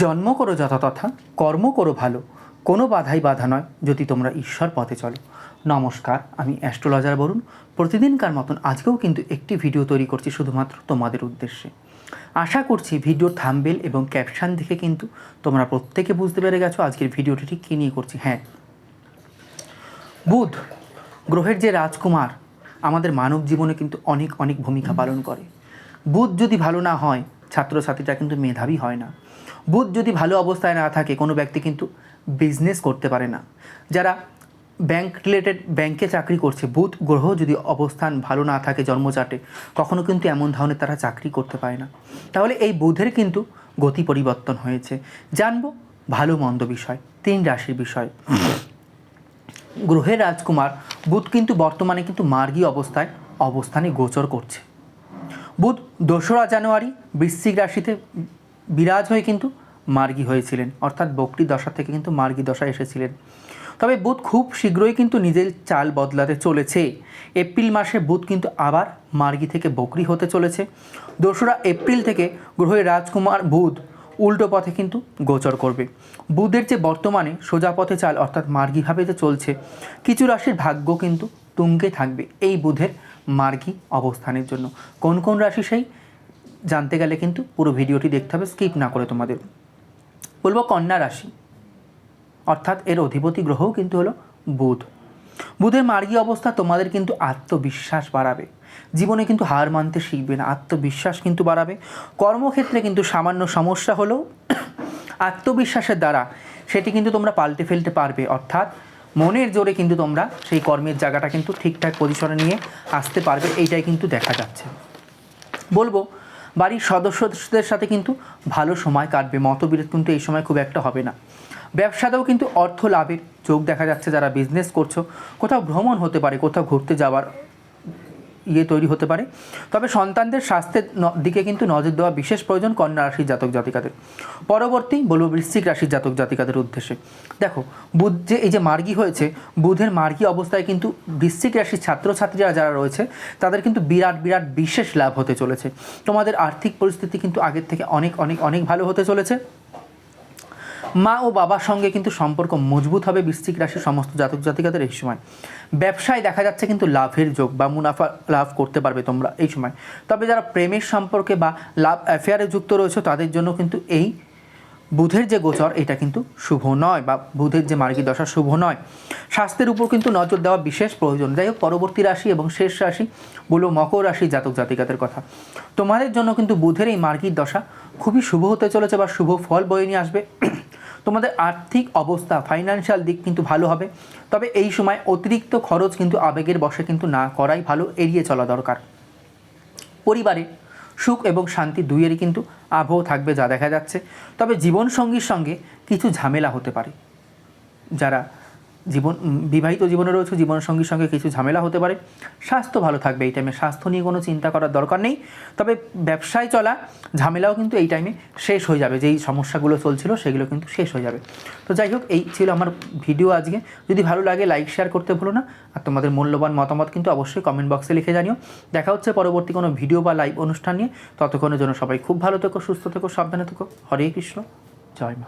জন্ম করো যথাতথা কর্ম করো ভালো। কোনো বাধাই বাধা নয় যদি তোমরা ঈশ্বর পথে চলো। নমস্কার, আমি অ্যাস্ট্রোলজার বরুণ। প্রতিদিনকার মতন আজকেও কিন্তু একটি ভিডিও তৈরি করছি শুধুমাত্র তোমাদের উদ্দেশ্যে। আশা করছি ভিডিওর থাম্বেল এবং ক্যাপশন দেখে কিন্তু তোমরা প্রত্যেকে বুঝতে পেরে গেছো আজকের ভিডিওটি ঠিক কী নিয়ে করছি। হ্যাঁ বুধ, গ্রহের যে রাজকুমার, আমাদের মানব জীবনে কিন্তু অনেক অনেক ভূমিকা পালন করে। বুধ যদি ভালো না হয় ছাত্রছাত্রীরা কিন্তু মেধাবী হয় না। বুধ যদি ভালো অবস্থায় না থাকে, কোনো ব্যক্তি কিন্তু বিজনেস করতে পারে না। যারা ব্যাংক রিলেটেড ব্যাংকে চাকরি করছে, বুধ গ্রহ যদি অবস্থান ভালো না থাকে জন্মচাটে কখনো কিন্তু এমন ধরনের তারা চাকরি করতে পারে না। তাহলে এই বুধের কিন্তু গতি পরিবর্তন হয়েছে। জানব ভালো মন্দ বিষয়, তিন রাশির বিষয়। গ্রহের রাজকুমার, বুধ কিন্তু বর্তমানে কিন্তু মার্গী অবস্থায় অবস্থানে গোচর করছে। বুধ দোসরা জানুয়ারি বৃশ্চিক রাশিতে বিরাজ হয়ে কিন্তু মার্গী হয়েছিলেন। অর্থাৎ বকরি দশা থেকে কিন্তু মার্গী দশা এসেছিলেন। তবে বুধ খুব শীঘ্রই কিন্তু নিজের চাল বদলাতে চলেছে। এপ্রিল মাসে বুধ কিন্তু আবার মার্গী থেকে বকরি হতে চলেছে। দোসরা এপ্রিল থেকে গ্রহের রাজকুমার বুধ উল্টো পথে কিন্তু গোচর করবে। বুধের যে বর্তমানে সোজা পথে চাল অর্থাৎ মার্গীভাবে যে চলছে, কিছু রাশির ভাগ্য কিন্তু তুঙ্গে থাকবে। এই বুধের মার্গী অবস্থানের জন্য। কোন কোন রাশি সেই? জানতে গেলে কিন্তু পুরো ভিডিওটি দেখতে হবে, স্কিপ না করে তোমাদের। বলব কন্যা রাশি, অর্থাৎ এর অধিপতি গ্রহও কিন্তু হলো বুধ। বুধের মার্গী অবস্থা তোমাদের কিন্তু আত্মবিশ্বাস বাড়াবে। জীবনে কিন্তু হার মানতে শিখবে না, আত্মবিশ্বাস কিন্তু বাড়াবে। কর্মক্ষেত্রে কিন্তু সামান্য সমস্যা হলেও আত্মবিশ্বাসের দ্বারা সেটি কিন্তু তোমরা পাল্টে ফেলতে পারবে, অর্থাৎ মনের জোরে কিন্তু তোমরা সেই কর্মের জায়গাটা কিন্তু ঠিকঠাক পজিশনে নিয়ে আসতে পারবে, এইটাই কিন্তু দেখা যাচ্ছে। বলব, বাড়ির সদস্যদের সাথে কিন্তু ভালো সময় কাটবে, মতবিরোধ কিন্তু এই সময় খুব একটা হবে না। ব্যবসাতেও কিন্তু অর্থ লাভের চোখ দেখা যাচ্ছে, যারা বিজনেস করছ, কোথাও ভ্রমণ হতে পারে, কোথাও ঘুরতে যাওয়ার ইয়ে তৈরি হতে পারে। তবে সন্তানদের স্বাস্থ্যের দিকে কিন্তু নজর দেওয়া বিশেষ প্রয়োজন কন্যা রাশির জাতক জাতিকাদের। পরবর্তী বলব বৃশ্চিক রাশির জাতক জাতিকাদের উদ্দেশ্যে। দেখো, বুধ যে, এই যে মার্গী হয়েছে, বুধের মার্গী অবস্থায় কিন্তু বৃশ্চিক রাশির ছাত্রছাত্রীরা যারা রয়েছে, তাদের কিন্তু বিরাট বিরাট বিশেষ লাভ হতে চলেছে। তোমাদের আর্থিক পরিস্থিতি কিন্তু আগের থেকে অনেক অনেক অনেক ভালো হতে চলেছে। মা ও বাবার সঙ্গে কিন্তু সম্পর্ক মজবুত হবে বৃশ্চিক রাশির সমস্ত জাতক জাতিকাদের এই সময়। ব্যবসায় দেখা যাচ্ছে কিন্তু লাভের যোগ বা মুনাফা লাভ করতে পারবে তোমরা এই সময়। তবে যারা প্রেমের সম্পর্কে বা লাভ অ্যাফেয়ারে যুক্ত রয়েছে, তাদের জন্য কিন্তু এই বুধের যে গোচর, এটা কিন্তু শুভ নয় বা বুধের যে মার্গী দশা, শুভ নয়। স্বাস্থ্যের উপর কিন্তু নজর দেওয়া বিশেষ প্রয়োজন। যাই হোক, পরবর্তী রাশি এবং শেষ রাশি বলব মকর রাশি জাতক জাতিকাদের কথা। তোমাদের জন্য কিন্তু বুধের এই মার্গীর দশা খুবই শুভ হতে চলেছে বা শুভ ফল বয়ে নিয়ে আসবে। তোমাদের আর্থিক অবস্থা ফাইন্যান্সিয়াল দিক কিন্তু ভালো হবে। তবে এই সময় অতিরিক্ত খরচ কিন্তু আবেগের বসে কিন্তু না করাই ভালো, এড়িয়ে চলা দরকার। পরিবারে সুখ এবং শান্তি দুইয়েরই কিন্তু আবহ থাকবে যা দেখা যাচ্ছে। তবে জীবনসঙ্গীর সঙ্গে কিছু ঝামেলা হতে পারে। যারা জীবন বিবাহিত জীবনে রয়েছে জীবনসঙ্গীর সঙ্গে কিছু ঝামেলা হতে পারে। স্বাস্থ্য ভালো থাকবে এই টাইমে স্বাস্থ্য নিয়ে কোনো চিন্তা করার দরকার নেই। তবে ব্যবসায় চলা ঝামেলাও কিন্তু এই টাইমে শেষ হয়ে যাবে। যেই সমস্যাগুলো চলছিল সেগুলো কিন্তু শেষ হয়ে যাবে। তো যাই হোক, এই ছিল আমার ভিডিও আজকে। যদি ভালো লাগে লাইক শেয়ার করতে ভুলো না। আর তোমাদের মূল্যবান মতামত কিন্তু অবশ্যই কমেন্ট বক্সে লিখে জানিও। দেখা হচ্ছে পরবর্তী কোনো ভিডিও বা লাইভ অনুষ্ঠান নিয়ে। ততক্ষণের জন্য সবাই খুব ভালো থেকো, সুস্থ থেকো, সাবধানে থেকো। হরে কৃষ্ণ। জয় মা।